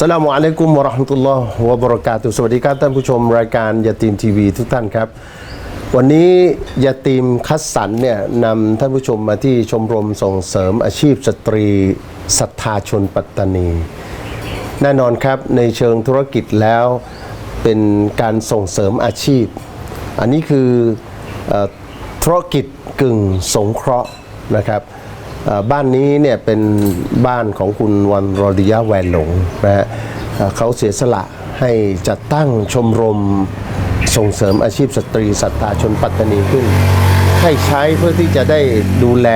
สลามุอะลัยกุมวะเราะห์มะตุลลอฮ์วะบะเราะกาตุฮ์สวัสดีครับท่านผู้ชมรายการยาตีมทีวีทุกท่านครับ วันนี้ยาตีมคัดสรรเนี่ยนำท่านผู้ชมมาที่ชมรมส่งเสริมอาชีพสตรีศรัทธาชนปัตตานี แน่นอนครับในเชิงธุรกิจแล้วเป็นการส่งเสริมอาชีพ อันนี้คืออธุรกิจกึ่งสงเคราะห์นะครับบ้านนี้เนี่ยเป็นบ้านของคุณวันรอดิยะแวนหลงนะฮะเขาเสียสละให้จัดตั้งชมรม ส่งเสริมอาชีพสตรีศรัทธาชนปัตตานีขึ้น ให้ใช้เพื่อที่จะได้ดูแล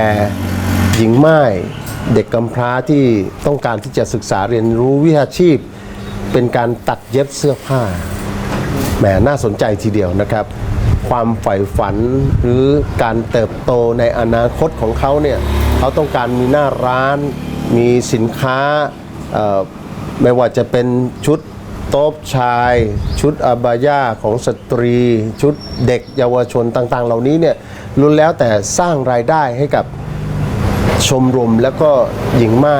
หญิงไม้เด็กกำพร้าที่ต้องการที่จะศึกษาเรียนรู้วิชาชีพ เป็นการตัดเย็บเสื้อผ้าแหมน่าสนใจทีเดียวนะครับ ความใฝ่ฝันหรือการเติบโตในอนาคตของเขาเนี่ยเขาต้องการมีหน้าร้าน มีสินค้าไม่ว่าจะเป็นชุด โต๊บชาย ชุดอาบายาของสตรี ชุดเด็กเยาวชนต่างๆ เหล่านี้เนี่ยล้วนแล้วแต่สร้างรายได้ให้กับชมรมและก็หญิงไม้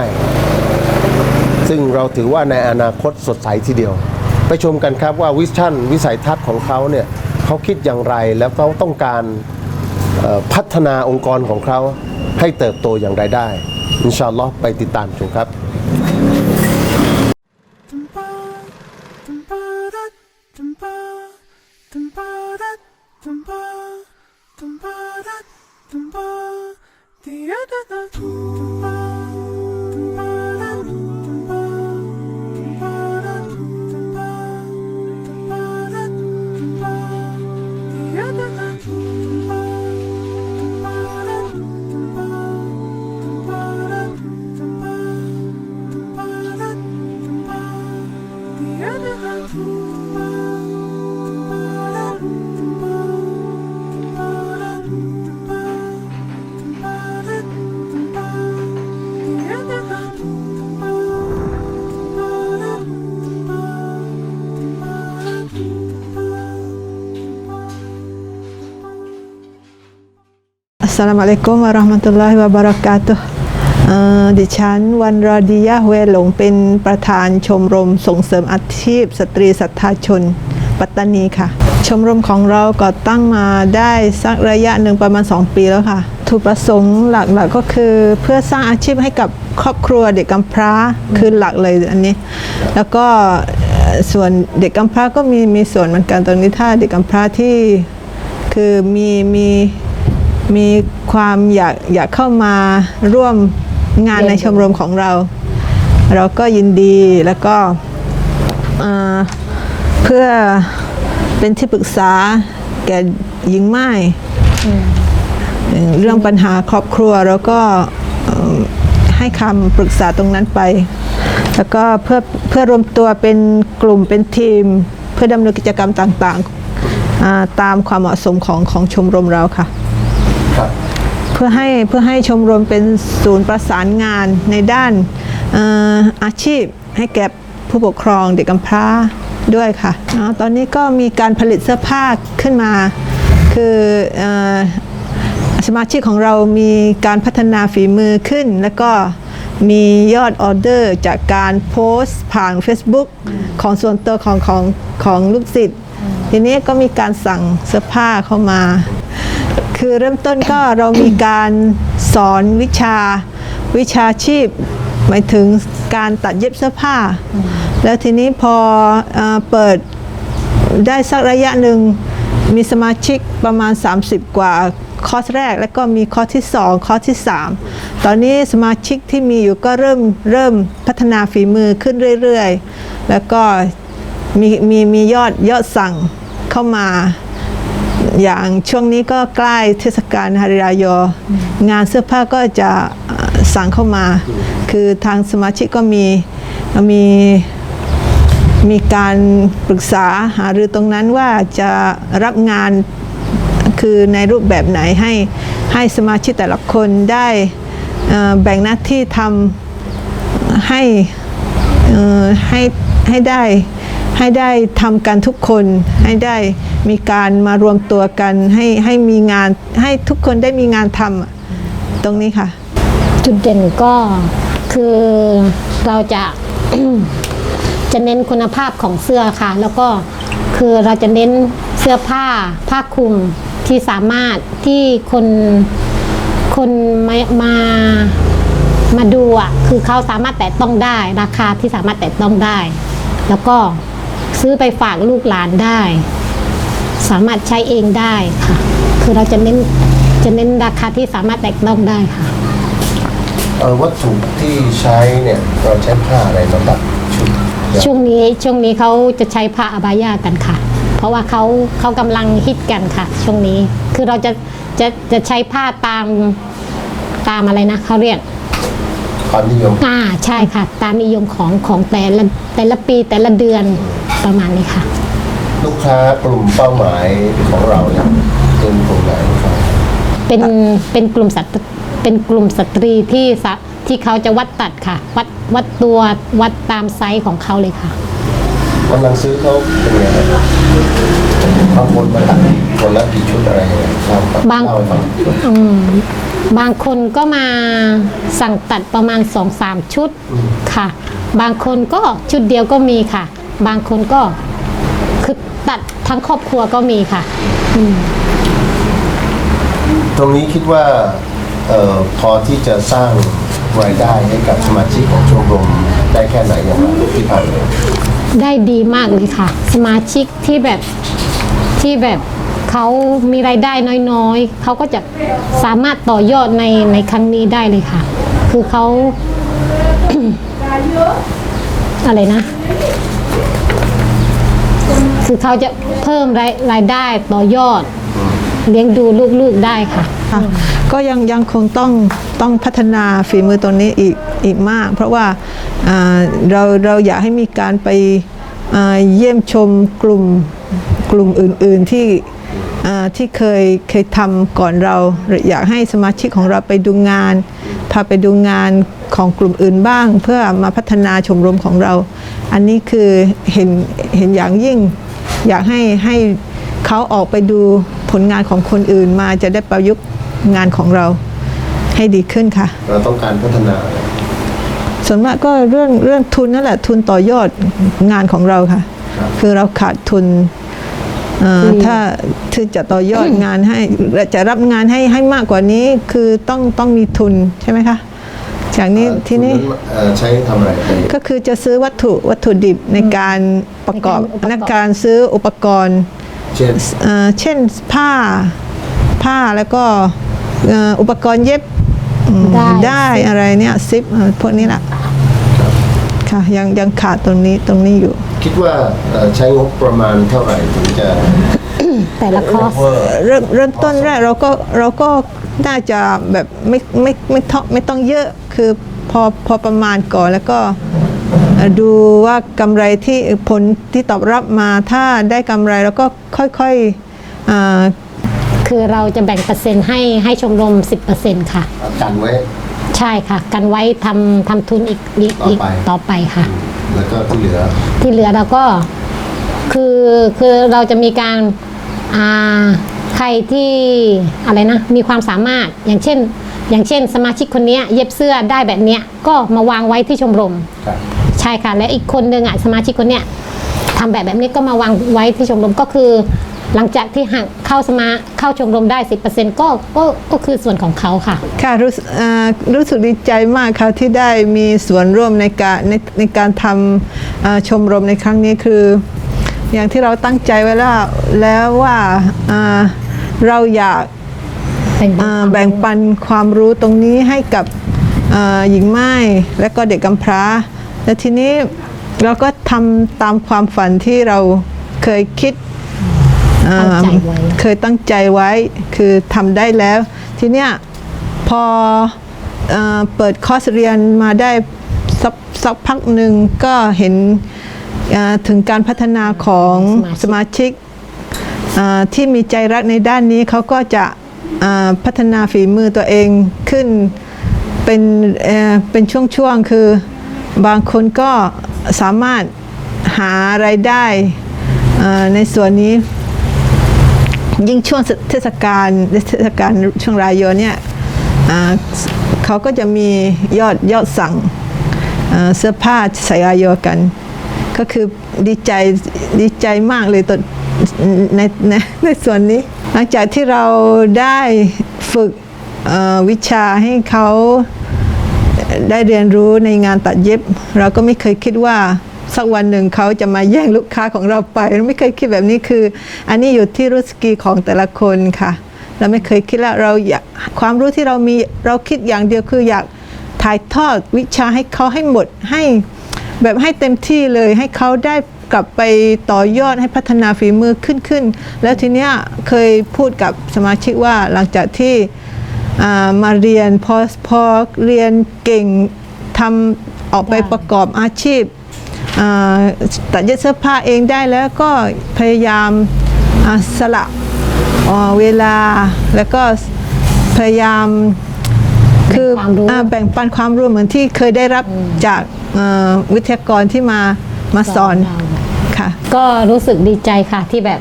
ซึ่งเราถือว่าในอนาคตสดใสทีเดียว ไปชมกันครับว่าวิชั่นวิสัยทัศน์ของเขาเนี่ยเขาคิดอย่างไรแล้วเขาต้องการพัฒนาองค์กรของเขาให้เติบโตอย่างไรได้ อินชาอัลลอฮ์ไปติดตามชมครับ สสลามอะลัยกุมวะราะห์มะตุลลอฮิวะบะเราะกาตุดิฉันวันรอดียะเวหลงเป็นประธานชมรมส่งเสริมอาชีพ สตรีศรัทธาชน ปัตตานีค่ะ ชมรมของเราก่อตั้งมาได้สักระยะหนึ่งประมาณ 2 ปีแล้วค่ะถูกประสงค์หลักๆกก็คือเพื่อสร้างอาชีพให้กับครอบครัวเด็กกำพร้าคือหลักเลยอันนี้ แล้วก็ส่วนเด็กกำพร้าก็มีมีส่วนเหมือนกันตรงนี้ถ้าเด็กกำพร้าที่คือมีมี มีความอยากอยากเข้ามาร่วมงานในชมรมของเรา เราก็ยินดีแล้วก็เอ่อเพื่อเป็นที่ปรึกษาแก่หญิงไม้เรื่องปัญหาครอบครัวเราก็เอ่อให้คำปรึกษาตรงนั้นไป แล้วก็เพื่อเพื่อรวมตัวเป็นกลุ่มเป็นทีม เพื่อดำเนินกิจกรรมต่างๆอ่าตามความเหมาะสมของของชมรมเราค่ะ เพื่อให้เพื่อให้ชมรมเป็นศูนย์ประสานงานในด้านออาชีพให้แก่ผู้ปกครองเด็กกำพร้าด้วยค่ะอตอนนี้ก็มีการผลิตเสื้อผ้าขึ้นมา คือออสมาชิกของเรามีการพัฒนาฝีมือขึ้น แล้วก็มียอดออเดอร์จากการโพสต์ผ่าน Facebook ของส่วนตัวของของของลูกศิษย์ทีนี้ก็มีการสั่งเสื้อผ้าเข้ามา คือเริ่มต้นก็เรามีการสอนวิชาวิชาชีพ หมายถึงการตัดเย็บเสื้อผ้า แล้วทีนี้พอเออเปิดได้สักระยะหนึ่งมีสมาชิกประมาณ 30 กว่าคอร์สแรก แล้วก็มีคอร์สที่ 2 คอร์สที่ 3 ตอนนี้สมาชิกที่มีอยู่ก็เริ่มเริ่มพัฒนาฝีมือขึ้นเรื่อย ๆ แล้วก็มีมีมียอดยอดสั่งเข้ามา อย่างช่วงนี้ก็ใกล้เทศกาลฮาริรายอ งานเสื้อผ้าก็จะสั่งเข้ามา คือทางสมาชิกก็มีมีมีการปรึกษาหารือตรงนั้นว่าจะรับงานคือในรูปแบบไหนให้ให้สมาชิกแต่ละคนได้แบ่งหน้าที่ทำให้ให้ให้ได้ ให้ได้ทำกันทุกคน ให้ได้มีการมารวมตัวกัน ให้ให้มีงานให้ทุกคนได้มีงานทำตรงนี้ค่ะ จุดเด่นก็คือเราจะ จะเน้นคุณภาพของเสื้อค่ะ แล้วก็คือเราจะเน้นเสื้อผ้าผ้าคลุมที่สามารถที่คนคนมามามาดูอะคือเขาสามารถแตะต้องได้ ราคาที่สามารถแตะต้องได้ แล้วก็ ซื้อไปฝากลูกหลานได้ สามารถใช้เองได้ค่ะ คือเราจะเน้นจะเน้นราคาที่สามารถแตะต้องได้ค่ะเอ่อวัตถุที่ใช้เนี่ยเราใช้ผ้าอะไรมาตัดชุดช่วงนี้ช่วงนี้เขาจะใช้ผ้าอาบายากันค่ะ เพราะว่าเขาเขากำลังฮิตกันค่ะ ช่วงนี้คือเราจะจะจะใช้ผ้าตามตามอะไรนะเขาเรียกความนิยมอ่าใช่ค่ะ ตามนิยมของของแต่ละแต่ละปีแต่ละเดือน ประมาณนี้ค่ะ ลูกค้ากลุ่มเป้าหมายของเราเนี่ยเป็นกลุ่มไหนครับเป็นเป็นกลุ่มสตเป็นกลุ่มสตรีที่สะที่เขาจะวัดตัดค่ะ วัดวัดตัววัดตามไซส์ของเขาเลยค่ะกำลังซื้อเขาเป็นไงครับบางคนมาตัดคนละกี่ชุดอะไรยังไงครับบางเล่ให้ฟังอืมบางคนก็มาสั่งตัดประมาณสองสามชุดค่ะ บางคนก็ชุดเดียวก็มีค่ะ บางคนก็คือตัดทั้งครอบครัวก็มีค่ะตรงนี้คิดว่าเอ่อพอที่จะสร้างรายได้ให้กับสมาชิกของชมรมได้แค่ไหนอย่างไรที่ผ่านมาได้ดีมากเลยค่ะ สมาชิกที่แบบที่แบบเขามีรายได้น้อยๆ เขาก็จะสามารถต่อยอดในในครั้งนี้ได้เลยค่ะ คือเขา อะไรนะ คือเขาจะเพิ่มรายรายได้ต่อยอด เลี้ยงดูลูกๆได้ค่ะ ค่ะก็ยังยังคงต้องต้องพัฒนาฝีมือตรงนี้อีกอีกมาก เพราะว่าอ่าเราเราอยากให้มีการไปอ่าเยี่ยมชมกลุ่มกลุ่มอื่น ๆที่อ่าที่เคยเคยทำก่อนเรา อยากให้สมาชิกของเราไปดูงาน พาไปดูงานของกลุ่มอื่นบ้าง เพื่อมาพัฒนาชมรมของเรา อันนี้คือเห็นเห็นอย่างยิ่ง อยากให้ให้เขาออกไปดูผลงานของคนอื่นมาจะได้ประยุกต์งานของเราให้ดีขึ้นค่ะ เราต้องการพัฒนา ส่วนมากก็เรื่องเรื่องทุนนั่นแหละ ทุนต่อยอดงานของเราค่ะ คือเราขาดทุนเอ่อถ้าที่จะต่อยอดงานให้และจะรับงานให้ให้มากกว่านี้คือต้องต้องมีทุนใช่ไหมคะ จากนี้ทีนี้เอ่อใช้ทำอะไรไปก็คือจะซื้อวัตถุวัตถุดิบในการประกอบในการอุปกรณ์ในการซื้ออุปกรณ์ เช่นเอ่อเช่นผ้าผ้าแล้วก็เอ่ออุปกรณ์เย็บอืมได้ได้อะไรเนี่ยซิปเอ่อพวกนี้แหละค่ะยังยังขาดตรงนี้ตรงนี้อยู่ คิดว่าเอ่อใช้งบประมาณเท่าไหร่ถึงจะแต่ละคอร์สเวอร์เริ่มเริ่มต้นแรกเราก็เราก็ น่าจะแบบไม่ไม่ไม่ต้องไม่ต้องเยอะคือพอพอประมาณก่อนแล้วก็เอ่อดูว่ากำไรที่ผลที่ตอบรับมาถ้าได้กำไรแล้วก็ค่อยๆอ่าคือเราจะแบ่งเปอร์เซ็นต์ให้ให้ชมรม 10%ค่ะกันไว้ ใช่ค่ะ กันไว้ทำทำทุนอีกอีกอีกต่อไปต่อไปค่ะ แล้วก็ที่เหลือ ที่เหลือเราก็คือคือเราจะมีการอ่า ใครที่อะไรนะมีความสามารถอย่างเช่น อย่างเช่น สมาชิกคนเนี้ยเย็บเสื้อได้แบบเนี้ยก็มาวางไว้ที่ชมรม ครับใช่ค่ะ และอีกคนหนึ่งอะสมาชิกคนเนี้ยทำแบบแบบนี้ก็มาวางไว้ที่ชมรมก็คือ หลังจากที่หักเข้าสมาเข้าชมรมได้ 10%ก็ก็ก็คือส่วนของเขาค่ะ ค่ะรู้สึกเอ่อรู้สึกดีใจมากค่ะที่ได้มีส่วนร่วมในการในในการทำเอ่อชมรมในครั้งนี้คือ อย่างที่เราตั้งใจไว้แล้วแล้วว่าเอ่อ เราอยากแบ่งเอ่อแบ่งปันความรู้ตรงนี้ให้กับเอ่อหญิงไม้และก็เด็กกำพร้า และทีนี้เราก็ทำตามความฝันที่เราเคยคิดเอ่อตั้งใจไว้เคยตั้งใจไว้คือทำได้แล้ว ทีเนี้ยพอเออเปิดคอร์สเรียนมาได้สักสักพักหนึ่งก็เห็นเอ่อถึงการพัฒนาของสมาชิกเอ่อ ที่มีใจรักในด้านนี้เขาก็จะพัฒนาฝีมือตัวเองขึ้นเป็นเเป็นช่วงๆ คือบางคนก็สามารถหาไรายได้ในส่วนนี้ยิ่งช่วงเทศกาลเทศกาลช่วงรายโยนเนี่ยเขาก็จะมียอดยอดสั่งเสื้อผ้าใส่รายโยกัน ก็คือดีใจดีใจมากเลยตอน ในในในส่วนนี้ หลังจากที่เราได้ฝึกวิชาให้เขาได้เรียนรู้ในงานตัดเย็บ เราก็ไม่เคยคิดว่าสักวันหนึ่งเขาจะมาแย่งลูกค้าของเราไปเราไม่เคยคิดแบบนี้คือ อันนี้อยู่ที่รุสกีของแต่ละคนค่ะ เราไม่เคยคิดล้วเราอยากความรู้ที่เรามีเราคิดอย่างเดียวคืออยากถ่ายทอดวิชาให้เขาให้หมดให้แบบให้เต็มที่เลยให้เขาได้ กลับไปต่อยอดให้พัฒนาฝีมือขึ้นขึ้น แล้วทีเนี้ยเคยพูดกับสมาชิกว่าหลังจากที่อ่ามาเรียนพอพอเรียนเก่งทำออกไปประกอบอาชีพอ่าตัดเย็บเสื้อผ้าเองได้แล้วก็พยายามอ่าสละอ่าเวลาแล้วก็พยายามคือแบ่งความรู้อ่าแบ่งปันความรู้เหมือนที่เคยได้รับจากเอ่อวิทยากรที่มามาสอนสอนเรา ค่ะ ก็รู้สึกดีใจค่ะที่แบบ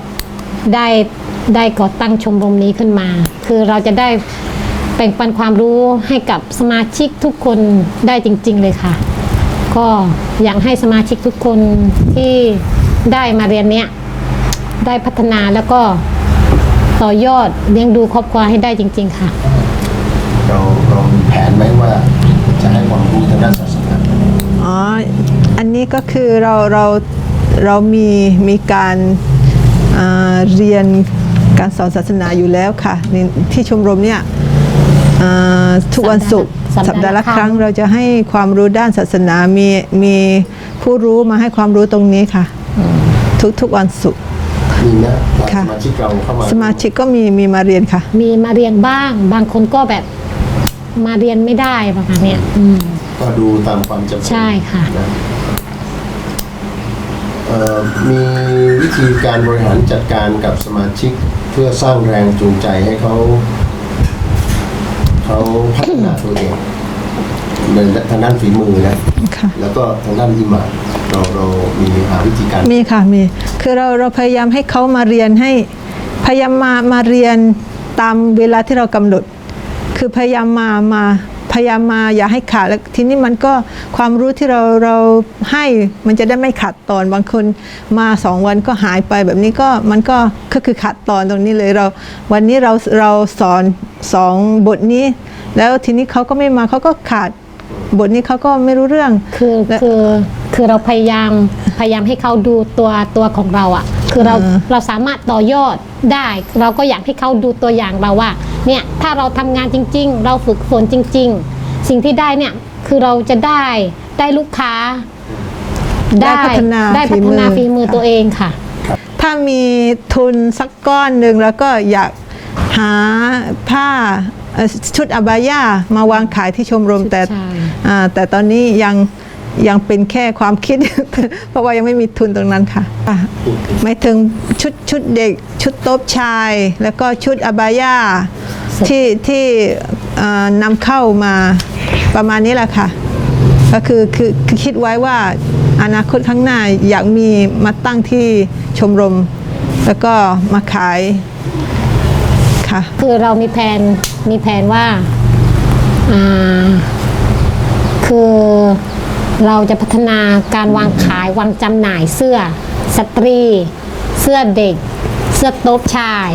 ได้ได้ก่อตั้งชมรมนี้ขึ้นมา คือเราจะได้แบ่งปันความรู้ให้กับสมาชิกทุกคนได้จริง ๆ เลยค่ะ ก็อยากให้สมาชิกทุกคนที่ได้มาเรียนเนี้ยได้พัฒนาแล้วก็ต่อยอดเลี้ยงดูครอบครัวให้ได้จริง ๆ ค่ะ เราเรามีแผนไหมว่าจะให้ความรู้ทางด้านศาสนาอ๋อ อันนี้ก็คือเราเรา เรามีมีการอ่าเรียนการสอนศาสนาอยู่แล้วค่ะในที่ชมรมเนี่ยอ่าทุกวันศุกร์สัสัปปดาดาห์ห์ละละคครั้รั้งงเราจะให้ความรู้ด้านศาสนามีมีผู้รู้มาให้ความรู้ตรงนี้ค่ะ ทุกทุกวันศุกร์มีนะสค่ะมาชิกเราเข้ามาสมาชิกก็มีมีมาเรียนค่ะ มีมาเรียนบ้าง บางคนก็แบบมาเรียนไม่ได้ประมาณเนี้ยอืมก็ดูตามความจำเป็นใช่ค่ะนะเอ่อ มีวิธีการบริหารจัดการกับสมาชิกเพื่อสร้างแรงจูงใจให้เขาเขาพัฒนาตัวเองในทางด้านฝีมือนะค่ะแล้วก็ทางด้านอิหมานเราเรามีหาวิธีการมีค่ะมีคือเราเราพยายามให้เขามาเรียนให้พยายามมามาเรียนตามเวลาที่เรากำหนด คือพยายามมามา พยายามมาอย่าให้ขาดแล้วทีนี้มันก็ความรู้ที่เราเราให้มันจะได้ไม่ขาดตอนบางคนมาสองวันก็หายไปแบบนี้ก็มันก็ก็คือขาดตอนตรงนี้เลยเรา วันนี้เราเราสอนสองบทนี้ แล้วทีนี้เขาก็ไม่มาเขาก็ขาดบทนี้เขาก็ไม่รู้เรื่องคือและคือคือเราพยายามพยายามให้เขาดูตัวตัวของเราอะ่ะ คือเราอ่าเราสามารถต่อยอดได้ เราก็อยากให้เขาดูตัวอย่างเราว่า เนี่ยถ้าเราทำงานจริง ๆ เราฝึกฝนจริง ๆ สิ่งที่ได้เนี่ยคือเราจะได้ได้ลูกค้า ได้พัฒนาได้พัฒนาฝีฝีมือมือตัวเองค่ะ ถ้ามีทุนสักก้อนหนึ่งแล้วก็อยากหาผ้าเอ่อชุดอบายามาวางขายที่ชมรมแต่ใช่อ่าแต่ตอนนี้ยังยังเป็นแค่ความคิด เพราะว่ายังไม่มีทุนตรงนั้นค่ะอะไม่ถึงชุดชุดเด็ก ชุดโต๊บชาย แล้วก็ชุดอบายา ที่ที่นำเข้ามาประมาณนี้แหละค่ะ ก็คือคือคิดไว้ว่าอนาคตข้างหน้าอยากมีมาตั้งที่ชมรม แล้วก็มาขายค่ะคือเรามีแผนมีแผนว่าอ่าคือเราจะพัฒนาการวางขาย วางจำหน่ายเสื้อสตรี เสื้อเด็ก เสื้อโต๊ะชาย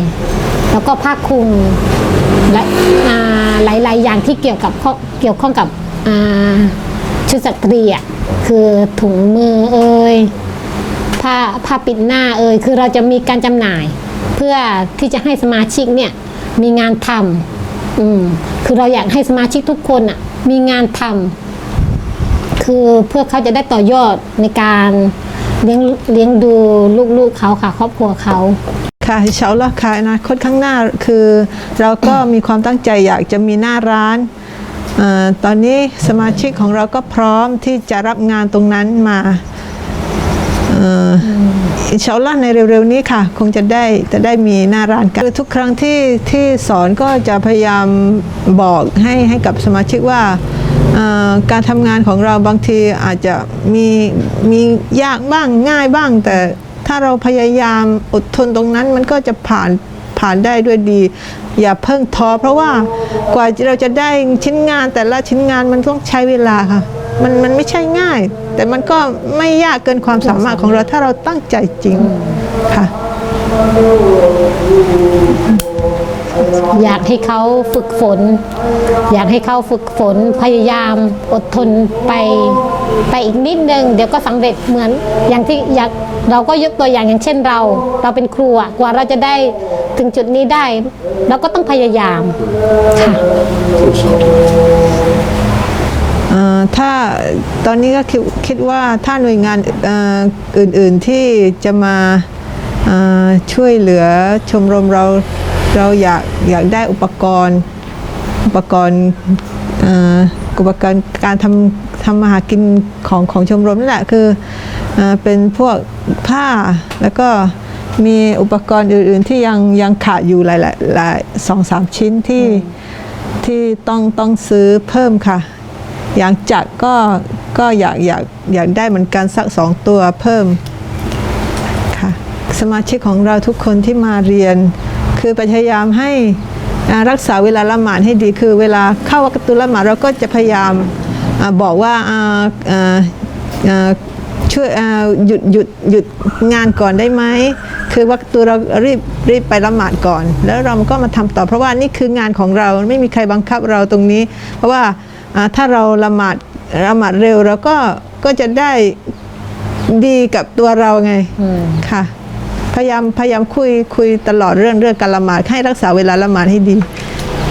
แล้วก็ผ้าคลุมและอ่าหลายๆอย่างที่เกี่ยวกับเกี่ยวข้องกับชุดสตรีอะคือถุงมือเอ่ยผ้าผ้าปิดหน้าเอ่ยคือเราจะมีการจำหน่าย เพื่อที่จะให้สมาชิกเนี่ยมีงานทำอืมคือเราอยากให้สมาชิกทุกคนอะมีงานทำคือเพื่อเขาจะได้ต่อยอดในการเลี้ยงเลี้ยงดูลูกๆเขาค่ะ ครอบครัวเขา ค่ะอินชาลลอฮ์ค่ะอนาคตข้างหน้าคือ เราก็มีความตั้งใจอยากจะมีหน้าร้านอตอนนี้สมาชิกของเราก็พร้อมที่จะรับงานตรงนั้นมาเอ่อออินชาอัลลอฮ์ในเร็วๆนี้ค่ะ คงจะได้จะได้มีหน้าร้านกันคือทุกครั้งที่ที่สอนก็จะพยายามบอกให้ให้กับสมาชิกว่าการทำงานของเราบางทีอาจจะมีมียากบ้างง่ายบ้างแต่ ถ้าเราพยายามอดทนตรงนั้นมันก็จะผ่านผ่านได้ด้วยดี อย่าเพิ่งท้อเพราะว่ากว่าเราจะได้ชิ้นงานแต่ละชิ้นงานมันต้องใช้เวลาค่ะ มันมันไม่ใช่ง่าย แต่มันก็ไม่ยากเกินความสามารถของเราถ้าเราตั้งใจจริงค่ะ อยากให้เขาฝึกฝน อยากให้เขาฝึกฝนพยายามอดทนไปไปอีกนิดนึง เดี๋ยวก็สำเร็จเหมือนอย่างที่อยากเราก็ยกตัวอย่างอย่างเช่นเรา เราเป็นครูอะกว่าเราจะได้ถึงจุดนี้ได้ เราก็ต้องพยายามค่ะถ้าตอนนี้ก็คิดว่าถ้าหน่วยงานอื่นๆที่จะมาช่วยเหลือชมรมเรา เราอยากอยากได้อุปกรณ์อุปกรณ์เอ่ออุปกรณ์การทำทำมาหากินของของชมรมนั่นแหละคือเอ่อเป็นพวกผ้าแล้วก็มีอุปกรณ์อื่น ๆ ที่ยังยังขาดอยู่หลายๆหลายสองสามชิ้นที่ที่ต้องต้องซื้อเพิ่มค่ะ อย่างจักรก็ก็อยากอยากอยากได้เหมือนกันสักสองตัวเพิ่มค่ะ สมาชิกของเราทุกคนที่มาเรียน คือพยายามให้อ่ารักษาเวลาละหมาดให้ดีคือเวลาเข้าวักตุละหมาดเราก็จะพยายามอาบอกว่าอ่าอ่าอ่าช่วยอ่าหยุดหยุดหยุดงานก่อนได้ไหมคือวักตุเรารีบรีบไปละหมาดก่อน แล้วเราก็มาทำต่อเพราะว่านี่คืองานของเราไม่มีใครบังคับเราตรงนี้ เพราะว่าอ่าถ้าเราละหมาดละหมาดเร็วเราก็ก็จะได้ดีกับตัวเราไงค่ะ พยายามพยายามคุยคุยตลอดเรื่องเรื่องการละหมาดให้รักษาเวลาละหมาดให้ดี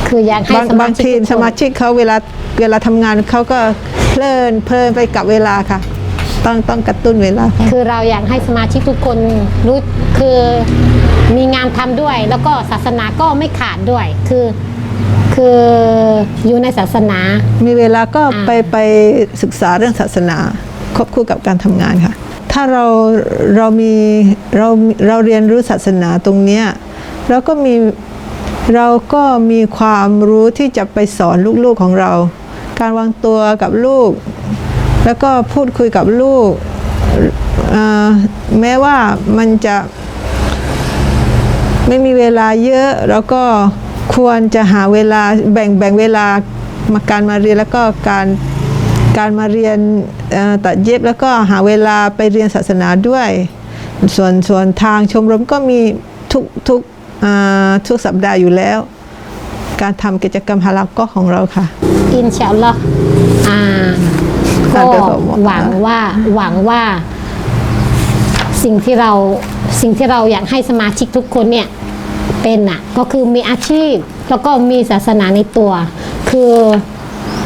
คืออยากให้บางสมาบางชิกทีทุกสคนมาชิกเขาเวลาเวลาทำงานเขาก็เพลินเพลินไปกับเวลาค่ะ ต้องต้องกระตุ้นเวลาค่ะคือเราอยากให้สมาชิกทุกคนรู้คือมีงานทำด้วย แล้วก็ศาสนาก็ไม่ขาดด้วย คือ คืออยู่ในศาสนา มีเวลาก็อ่าไปไปศึกษาเรื่องศาสนาควบคู่กับการทำงานค่ะ ถ้าเราเรามีเราเราเรียนรู้ศาสนาตรงเนี้ยเราก็มีเราก็มีความรู้ที่จะไปสอนลูกๆของเรา การวางตัวกับลูก แล้วก็พูดคุยกับลูก แม้ว่ามันจะไม่มีเวลาเยอะแล้วก็ควรจะหาเวลาแบ่งแบ่งเวลามาการมาเรียนแล้วก็การ การมาเรียนเอ่อตัดเย็บแล้วก็หาเวลาไปเรียนศาสนาด้วย ส่วนส่วนทางชมรมก็มีทุกทุกอ่าทุกสัปดาห์อยู่แล้ว การทำกิจกรรมฮาลักก็ของเราค่ะ อินชาอัลลอฮ์อ่าอ่าก็เดี๋ยวผมบอกหวังว่าหวังว่าสิ่งที่เราสิ่งที่เราอยากให้สมาชิกทุกคนเนี่ยเป็นอะก็คือมีอาชีพแล้วก็มีศาสนาในตัว คือ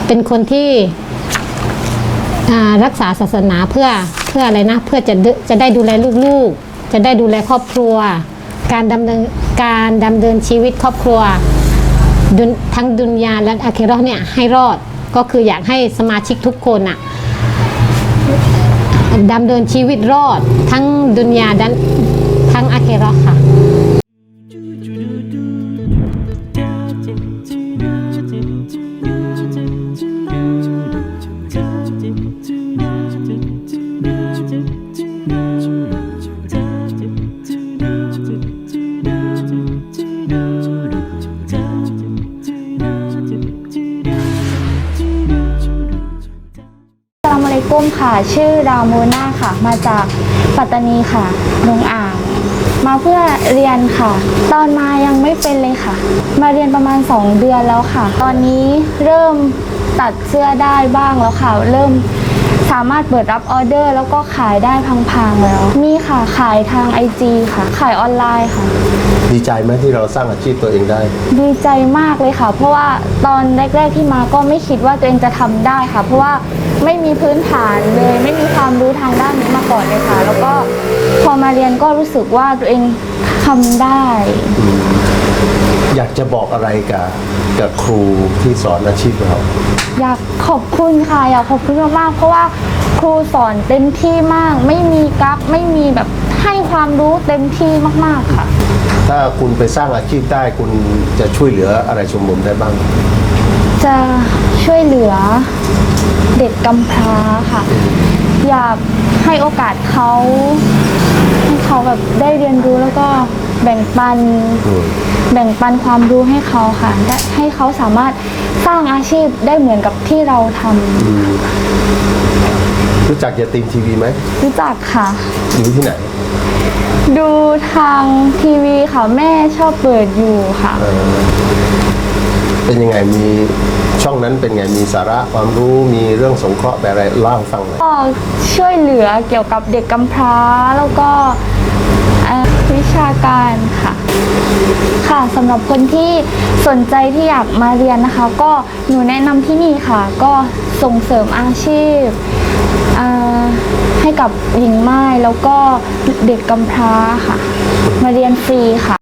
เป็นคนที่อ่า รักษาศาสนาเพื่อเพื่ออะไรนะ เพื่อจะจะได้ดูแลลูกๆ จะได้ดูแลครอบครัว การดำเนินการดำเนินชีวิตครอบครัว ทั้งดุนยาและอาเคเรเนี่ยให้รอดก็คืออยากให้สมาชิกทุกคนอะดำเนินชีวิตรอด ทั้งดุนยาดันทั้งอาเคเรค่ะ กุ้มค่ะ ชื่อราโมนาค่ะ มาจากปัตตานีค่ะลุงอ่างมาเพื่อเรียนค่ะ ตอนมายังไม่เป็นเลยค่ะ มาเรียนประมาณ 2 เดือนแล้วค่ะ ตอนนี้เริ่มตัดเสื้อได้บ้างแล้วค่ะ เริ่มสามารถเปิดรับออเดอร์ แล้วก็ขายได้พังๆแล้ว มีค่ะขายทาง IG ค่ะ ขายออนไลน์ค่ะ ดีใจไหมที่เราสร้างอาชีพตัวเองได้ ดีใจมากเลยค่ะ เพราะว่าตอนแรก ๆที่มาก็ไม่คิดว่าตัวเองจะทำได้ค่ะ เพราะว่าไม่มีพื้นฐานเลย ไม่มีความรู้ทางด้านนี้มาก่อนเลยค่ะ แล้วก็พอมาเรียนก็รู้สึกว่าตัวเองทำได้ อยากจะบอกอะไรกับกับครูที่สอนอาชีพเรา อยากขอบคุณค่ะอยากขอบคุณมากๆเพราะว่าครูสอนเต็มที่มาก ไม่มีกั๊กไม่มีแบบให้ความรู้เต็มที่มากๆค่ะ ถ้าคุณไปสร้างอาชีพได้คุณจะช่วยเหลืออะไรชมรมได้บ้าง จะช่วยเหลือกำพร้าค่ะ อยากให้โอกาสเขาให้เขาแบบได้เรียนรู้แล้วก็แบ่งปันแบ่งปันความรู้ให้เขาค่ะได้ให้เขาสามารถสร้างอาชีพได้เหมือนกับที่เราทำรู้จักยาตีมทีวีไหมรู้จักค่ะ อยู่ที่ไหน ดูทางทีวีค่ะแม่ชอบเปิดอยู่ค่ะเป็นยังไงมีช่องนั้นเป็นไงมีสาระความรู้มีเรื่องสงเคราะห์แบบอะไรเล่าให้ฟังหน่อยก็ช่วยเหลือเกี่ยวกับเด็กกำพร้าแล้วก็เอ่อวิชาการค่ะ ค่ะสำหรับคนที่สนใจที่อยากมาเรียนนะคะ ก็หนูแนะนำที่นี่ค่ะ ก็ส่งเสริมอาชีพเอ่อ ให้กับหญิงไม้แล้วก็เด็กกำพร้าค่ะ มาเรียนฟรีค่ะ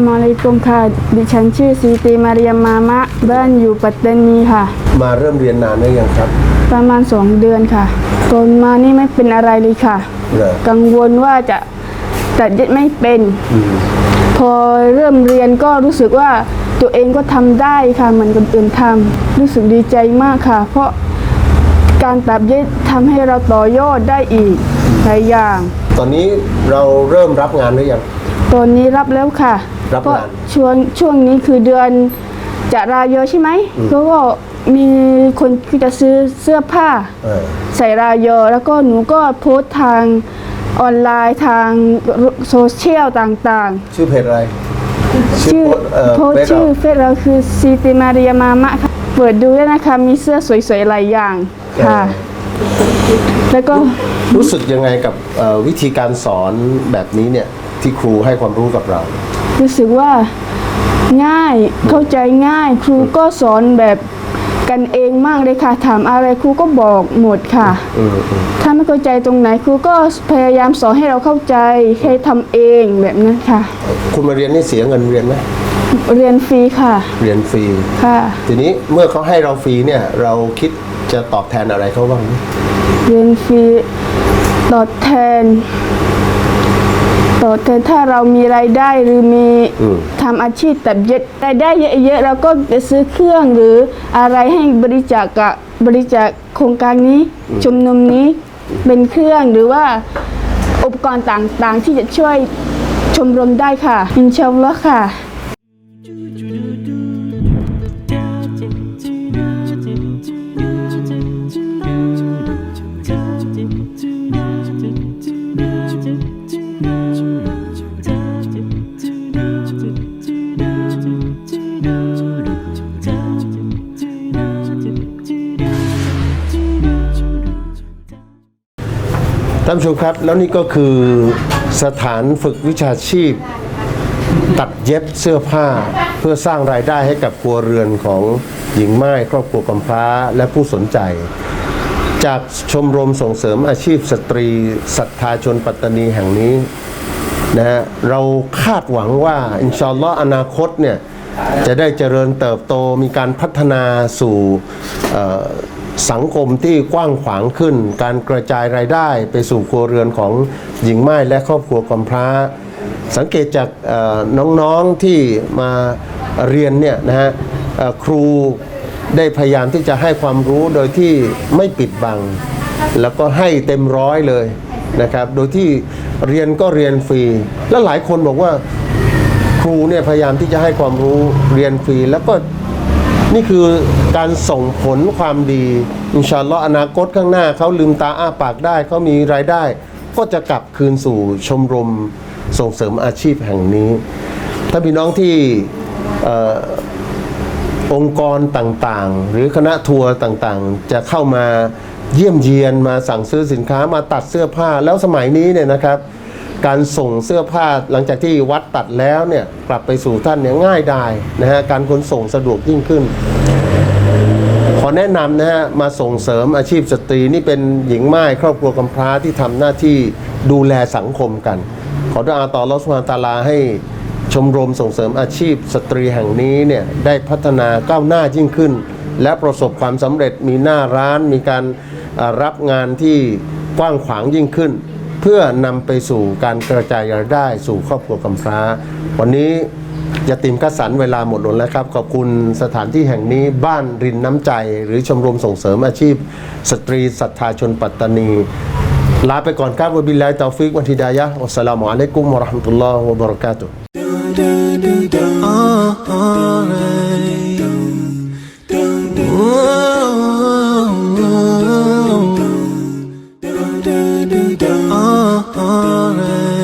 ลามุอะลัยกุมค่ะ ดิฉันชื่อซีตีมาเรียมมามะ บ้านอยู่ปัตตานีค่ะ มาเริ่มเรียนนานหรือยังครับ ประมาณสองเดือนค่ะตอนมานี่ไม่เป็นอะไรเลยค่ะ เหรอกังวลว่าจะตัดเย็ดไม่เป็นพอเริ่มเรียนก็รู้สึกว่าตัวเองก็ทำได้ค่ะเหมือนคนอื่นทำรู้สึกดีใจมากค่ะ เพราะการตัดเย็ดทำให้เราต่อยอดได้อีกหลายอย่าง ตอนนี้เราเริ่มรับงานหรือยังตอนนี้รับแล้วค่ะ รับงานเพราะช่วงช่วงนี้คือเดือนจะรายเยอะใช่ไหมแล้วก็มีคนที่จะซื้อเสื้อผ้า เออ ใส่รายเยอะแล้วก็หนูก็โพสต์ทางออนไลน์ทางโซเชียลต่างชื่อเพจอะไรๆ ชื่อเอ่อโพสเฟต์ซเราชื่อเฟซเราคือซีติมาเรียมามะค่ะเปิดดูได้นะคะ มีเสื้อสวยๆหลายอย่างค่ะแล้วก็ รู้สึกยังไงกับเอ่อวิธีการสอนแบบนี้เนี่ยที่ครูให้ความรู้กับเรา รู้สึกว่าง่ายเข้าใจง่าย ครูก็สอนแบบกันเองมากเลยค่ะ ถามอะไรครูก็บอกหมดค่ะอืมอืมถ้าไม่เข้าใจตรงไหนครูก็พยายามสอนให้เราเข้าใจให้ทำเองแบบนั้นค่ะ คุณมาเรียนนี่เสียเงินเรียนไหมเรียนฟรีค่ะ เรียนฟรีค่ะ ทีนี้เมื่อเขาให้เราฟรีเนี่ยเราคิดจะตอบแทนอะไรเขาบ้างไหมเรียนฟรีตอบแทน ตอบแทนถ้าเรามีรายได้หรือมีทำอาชีพตัดเย็ดรายได้เยอะๆเราก็จะซื้อเครื่องหรืออะไรให้บริจาคกับบริจาคโครงการนี้ชุมนุมนี้เป็นเครื่องหรือว่าอุปกรณ์ต่างๆ ที่จะช่วยชมรมได้ค่ะ อินชาอัลลอฮ์ค่ะ ท่านผู้ชมครับ แล้วนี่ก็คือสถานฝึกวิชาชีพ ตัดเย็บเสื้อผ้า เพื่อสร้างรายได้ให้กับครัวเรือนของหญิงไม้ครอบครัวกำพร้าและผู้สนใจ จากชมรมส่งเสริมอาชีพสตรีศรัทธาชนปัตตานีแห่งนี้นะฮะเราคาดหวังว่า อินชอัลอ์อนาคตเนี่ยจะได้เจริญเติบโตมีการพัฒนาสู่ สังคมที่กว้างขวางขึ้น การกระจายรายได้ไปสู่ครัวเรือนของหญิงไม้และครอบครัวกำพร้า สังเกตจากน้องๆที่มาเรียนเนี่ยนะฮะครูได้พยายามที่จะให้ความรู้โดยที่ไม่ปิดบัง แล้วก็ให้เต็มร้อยเลยนะครับ โดยที่เรียนก็เรียนฟรี และหลายคนบอกว่าครูเนี่ยพยายามที่จะให้ความรู้เรียนฟรี แล้วก็ นี่คือการส่งผลความดี อินชาอัลลอฮ์อนาคตข้างหน้าเขาลืมตาอ้าปากได้เขามีรายได้ ก็จะกลับคืนสู่ชมรมส่งเสริมอาชีพแห่งนี้ ถ้าพี่น้องที่อองค์กรต่างๆ หรือคณะทัวร์ต่างๆ จะเข้ามาเยี่ยมเยียนมาสั่งซื้อสินค้ามาตัดเสื้อผ้าแล้วสมัยนี้เนี่ยนะครับ การส่งเสื้อผ้าหลังจากที่วัดตัดแล้วเนี่ยกลับไปสู่ท่านเนี่ยง่ายดายนะฮะการขนส่งสะดวกยิ่งขึ้น ขอแนะนำนะฮะมาส่งเสริมอาชีพสตรีนี่เป็นหญิงไม้ครอบครัวกำพร้าที่ทำหน้าที่ดูแลสังคมกัน ขอดุอาต่ออัลลอฮฺสุบฮาวะตาลาให้ชมรมส่งเสริมอาชีพสตรีแห่งนี้เนี่ยได้พัฒนาก้าวหน้ายิ่งขึ้น และประสบความสำเร็จมีหน้าร้านมีการรับงานที่กว้างขวางยิ่งขึ้น เพื่อนำไปสู่การกระจายรายได้สู่ครอบครัวกำพร้า วันนี้ยาติมกัสสันเวลาหมดลงแล้วครับ ขอบคุณสถานที่แห่งนี้บ้านรินน้ำใจ หรือชมรมส่งเสริมอาชีพ สตรีศรัทธาชนปัตตานี ลาไปก่อนครับวบิลลาตาฟิกวันฮิดายะฮ์วัสสลามุอะลัยกุมวะราะห์มะตุลลอฮ์วะบะเราะกาตุฮ์ alright.